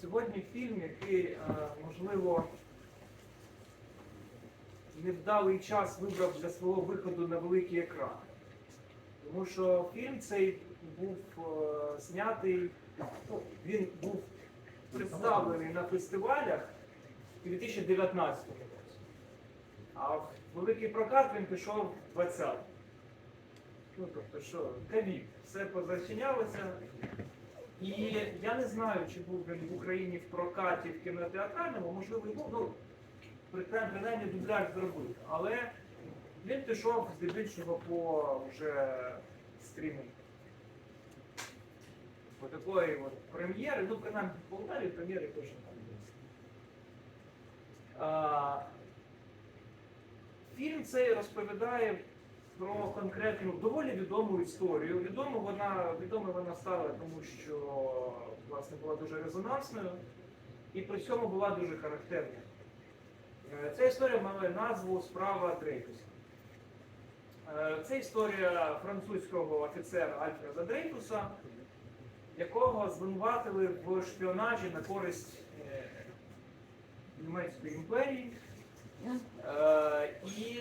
Сьогодні фільм, який, е, можливо, невдалий час вибрав для свого виходу на великий екран. Тому що фільм цей був е, знятий, ну, він був представлений на фестивалях у 2019 році. А в великий прокат він пішов 20 Ну, тобто, що, ковід, все позачинялося. І я не знаю, чи був він в Україні в прокаті в кінотеатральному, можливо, ну, принаймні дубляж зробив. Але він пішов здебільшого по вже стрімінгу. По такої от прем'єри, ну, принаймні в Болгарії прем'єри точно там є. Фільм цей розповідає про конкретну доволі відому історію. Відомо вона, відома вона стала, тому що власне була дуже резонансною і при цьому була дуже характерною. Е, Ця історія має назву Справа Дрейфуса. Е, Це історія французького офіцера Альфреда Дрейфуса, якого звинуватили в шпіонажі на користь е, Німецької імперії. І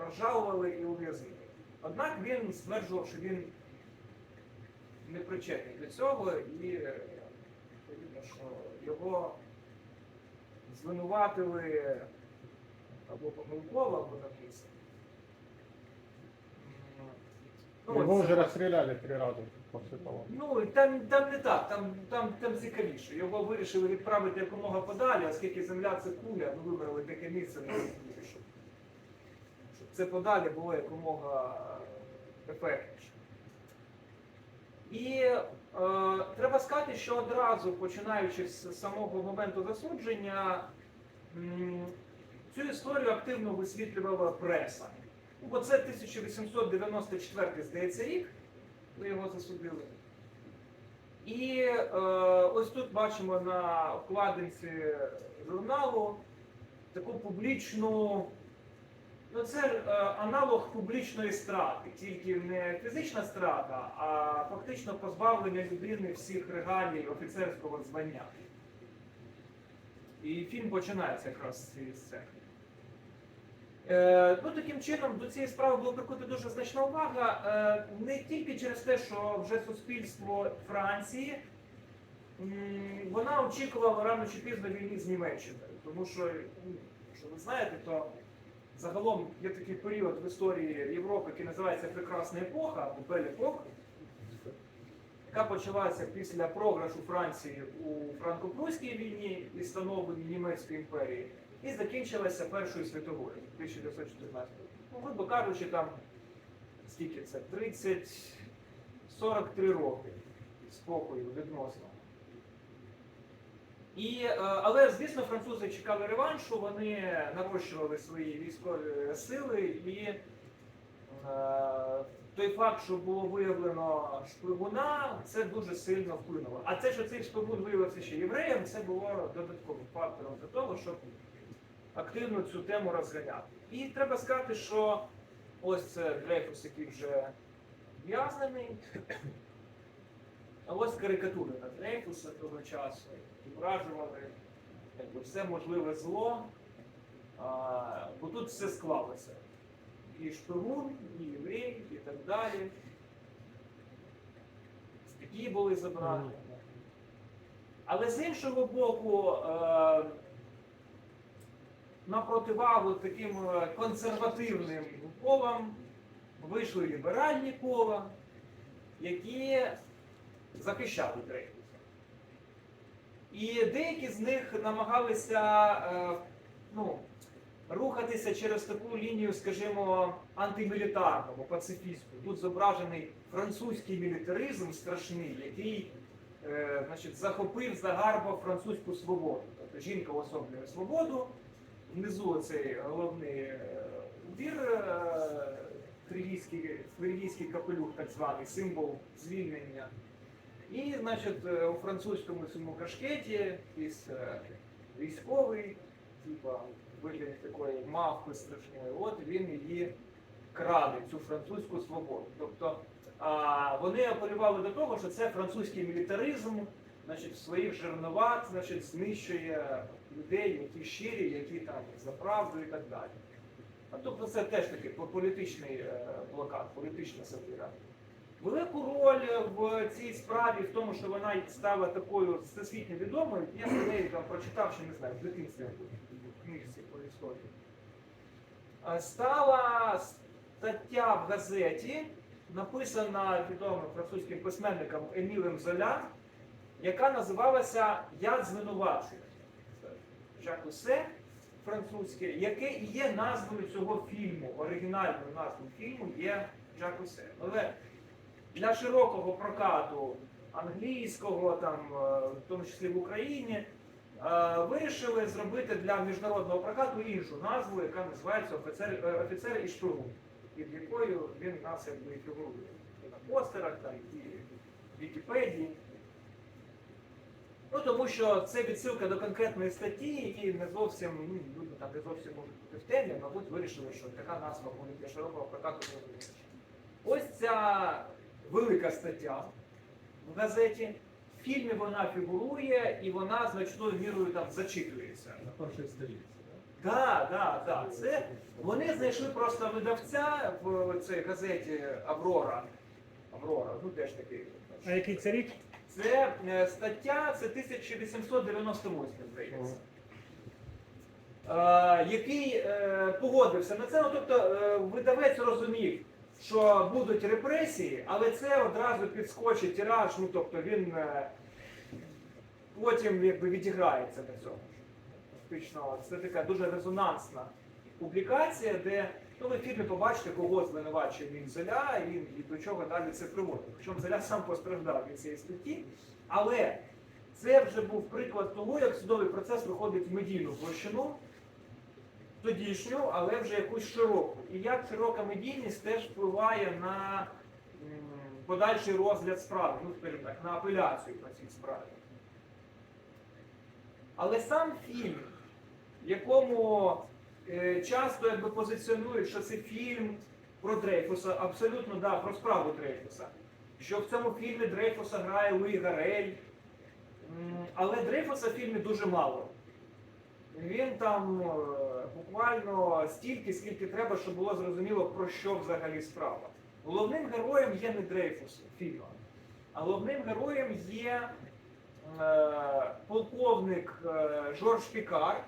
розжалували і ув'язнили. Однак він стверджував, що він не причетний до цього, і що його звинуватили або помилково, або навмисно. Ну, Его от- уже расстреляли три раза после того. Ну, там, там не так, там, там, там цікавіше. Його вирішили відправити якомога подалі, оскільки земля це куля, ну вибрали таке місце щоб, щоб це подалі було якомога ефектніше. І е, треба сказати, що одразу, починаючи з самого моменту засудження, цю історію активно висвітлювала преса. Бо це 1894, здається, рік ви його засудили. І е, ось тут бачимо на обкладинці журналу таку публічну. Ну, це е, аналог публічної страти, тільки не фізична страта, а фактично позбавлення людини всіх регалій офіцерського звання. І фільм починається якраз з цієї. Е, ну, таким чином до цієї справи була прикута дуже значна увага, е, не тільки через те, що вже суспільство Франції м, вона очікувала рано чи пізно війни з Німеччиною. Тому що, ну, що ви знаєте, то загалом є такий період в історії Європи, який називається Прекрасна епоха або Бель епоха, яка почалася після програшу Франції у франко-прусській війні і становленні Німецької імперії, і закінчилася Першою світовою 1914 Ну, грубо кажучи, там скільки це? 30 43 роки спокою відносно. І, е, але, звісно, французи чекали реваншу, вони нарощували свої військові сили і е, той факт, що було виявлено шпигуна, це дуже сильно вплинуло. А те, що цей шпигун виявився ще євреєм, це було додатковим фактором для того, щоб активно цю тему розганяти. І треба сказати, що ось це Дрейфус, який вже в'язнений. А ось карикатури на Дрейфуса того часу, зображували якби, все можливе зло, а, бо тут все склалося. І шпигун, і єврей, і так далі. Статті були забрані. Але з іншого боку, е, на противагу таким е, консервативним колам вийшли ліберальні кола, які захищали Дрейфуса. І деякі з них намагалися е, ну, рухатися через таку лінію, скажімо, антимілітарного, пацифістську. Тут зображений французький мілітаризм страшний, який е, значить, захопив, загарбав французьку свободу. Тобто жінка уособлює свободу, внизу цей головний е, трилійський, трилійський капелюх, так званий, символ звільнення. І, значить, е, у французькому цьому кашкеті якийсь е, військовий, типа вигляді такої мавки страшної, от він її краде, цю французьку свободу. Тобто А вони апелювали до того, що це французький мілітаризм, значить, в своїх жерновах, значить, знищує людей, які щирі, які там за правду і так далі. А тобто це теж такий політичний е, блокад, політична сатира. Велику роль в цій справі в тому, що вона стала такою всесвітньо відомою, я про неї там ще не знаю, в дитинстві книжці по історії. Стала стаття в газеті, написана відомим французьким письменником Емілем Золя, яка називалася Я звинувачую. Це Жак Усе французьке, яке і є назвою цього фільму, оригінальною назвою фільму є Жак Усе. Але для широкого прокату англійського, там, е, в тому числі в Україні, е, вирішили зробити для міжнародного прокату іншу назву, яка називається офіцер, е, офіцер і шпигун, під якою він нас якби фігурує. І на постерах, там, і в Вікіпедії. Ну, тому що це відсилка до конкретної статті, і не зовсім, ну, люди там не зовсім можуть бути в темі, мабуть, вирішили, що така назва буде для широкого прокату не. Ось ця велика стаття в газеті. В фільмі вона фігурує і вона значною мірою там зачитується. На першій сторінці. Так, так, так. Це вони знайшли просто видавця в цій газеті Аврора. Аврора, ну теж такий. А який це рік? Це е, стаття, це 1898, здається. Е, який е, погодився на це. Ну, тобто е, видавець розумів, що будуть репресії, але це одразу підскочить тираж, ну тобто він е, потім якби відіграється на цьому. Фактично, це така дуже резонансна публікація, де ну, ви в фільмі побачите, кого звинувачує він Золя і, і до чого далі це приводить. Причому Золя сам постраждав від цієї статті, але це вже був приклад того, як судовий процес виходить в медійну площину, тодішню, але вже якусь широку. І як широка медійність теж впливає на подальший розгляд справи, ну, скажімо так, на апеляцію по цій справі. Але сам фільм, в якому е, часто якби позиціонують, що це фільм про Дрейфуса, абсолютно да, про справу Дрейфуса. Що в цьому фільмі Дрейфуса грає Луї Гарель. Але Дрейфуса в фільмі дуже мало. Він там е, буквально стільки, скільки треба, щоб було зрозуміло, про що взагалі справа. Головним героєм є не Дрейфус фільму, а головним героєм є е, полковник е, Жорж Пікар,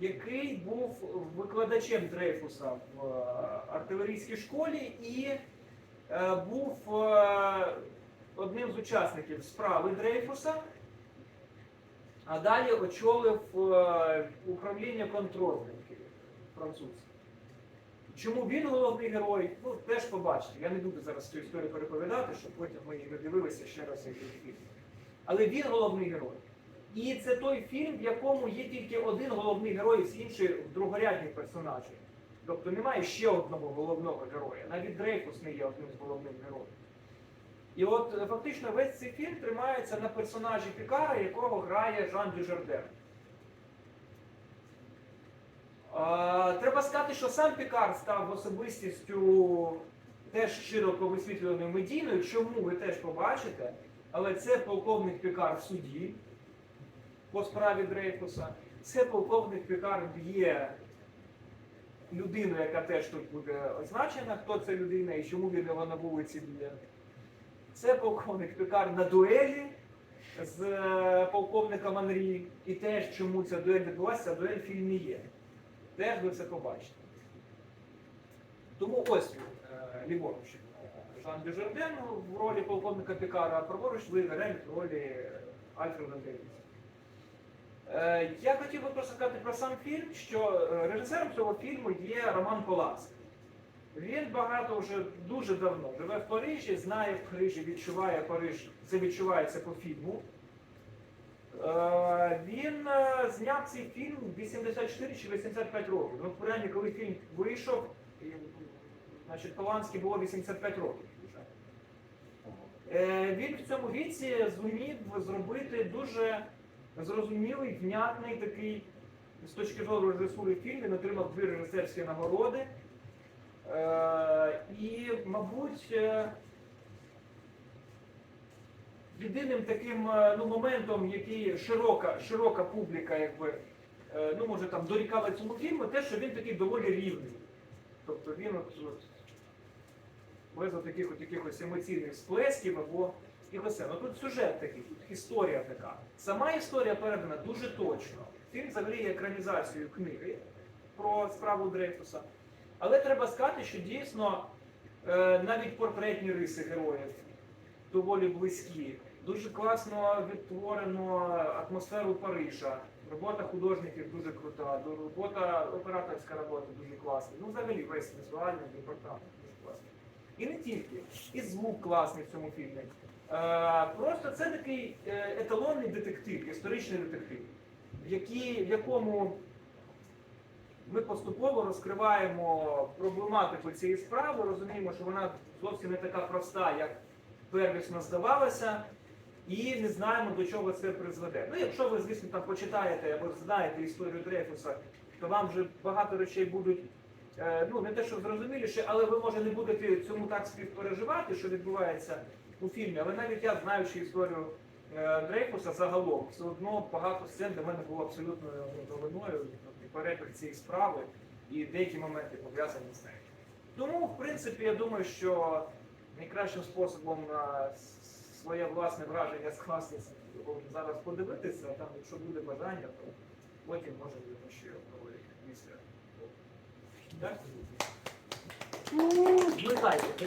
який був викладачем Дрейфуса в е, артилерійській школі і е, був е, одним з учасників справи Дрейфуса, а далі очолив е, управління контррозвідки французьких. Чому він головний герой? Ну, теж побачите. Я не буду зараз цю історію переповідати, щоб потім ми її не дивилися ще раз який фільм. Але він головний герой. І це той фільм, в якому є тільки один головний герой, всі інші другорядні персонажі. Тобто немає ще одного головного героя. Навіть Дрейфус не є одним з головних героїв. І от е, фактично весь цей фільм тримається на персонажі Пікара, якого грає Жан Дюжарден. Треба сказати, що сам Пікар став особистістю теж широко висвітленою медійною, чому ви теж побачите, але це полковник Пікар в суді по справі Дрейфуса. Це полковник Пікар б'є людину, яка теж тут буде означена, хто це людина і чому він його на вулиці б'є. Це полковник Пікар на дуелі з е, полковником Анрі. І теж чому ця дуель відбулася, ця дуель в фільмі є. Теж ви це побачите. Тому ось е, ліворуч. Жан Дюжарден в ролі полковника Пікара, а праворуч Луї Гарель в ролі е, Альфреда Девіса. Я хотів би просто сказати про сам фільм, що режисером цього фільму є Роман Поланський. Він багато вже дуже давно живе в Парижі, знає в Парижі, відчуває Париж, це відчувається по фільму. Е, Він е, зняв цей фільм 84 чи 85 років. Ну, принаймні, коли фільм вийшов, значить, Поланський було 85 років. Е, Він в цьому віці зумів зробити дуже зрозумілий, внятний такий з точки зору режисури фільм. Він отримав дві режисерські нагороди. Е, і, мабуть, е, єдиним таким е, ну, моментом, який широка, широка публіка, якби, ну може там дорікала цьому фільму, те, що він такий доволі рівний. Тобто він от, от без таких от якихось емоційних сплесків або якихось. Ну тут сюжет такий, тут історія така. Сама історія передана дуже точно. Фільм взагалі є екранізацією книги про справу Дрейфуса. Але треба сказати, що дійсно е, навіть портретні риси героїв доволі близькі. Дуже класно відтворено атмосферу Парижа. Робота художників дуже крута, робота операторська робота дуже класна. Ну, взагалі весь візуальний департамент дуже класний. І не тільки, і звук класний в цьому фільмі. Е, просто це такий е, еталонний детектив, історичний детектив, в якому ми поступово розкриваємо проблематику цієї справи, розуміємо, що вона зовсім не така проста, як первісно здавалося, і не знаємо, до чого це призведе. Ну, якщо ви, звісно, там почитаєте або знаєте історію Дрейфуса, то вам вже багато речей будуть. е, Ну, не те, що зрозуміліше, але ви може не будете цьому так співпереживати, що відбувається у фільмі. Але навіть я, знаючи історію е, Дрейфуса загалом, все одно багато сцен для мене було абсолютно новиною, і перебіг цієї справи і деякі моменти пов'язані з нею. Тому, в принципі, я думаю, що найкращим способом на своє власне враження скласти його зараз подивитися, а там, якщо буде бажання, то потім може будемо ще обговорити після. Так? Вмикайте,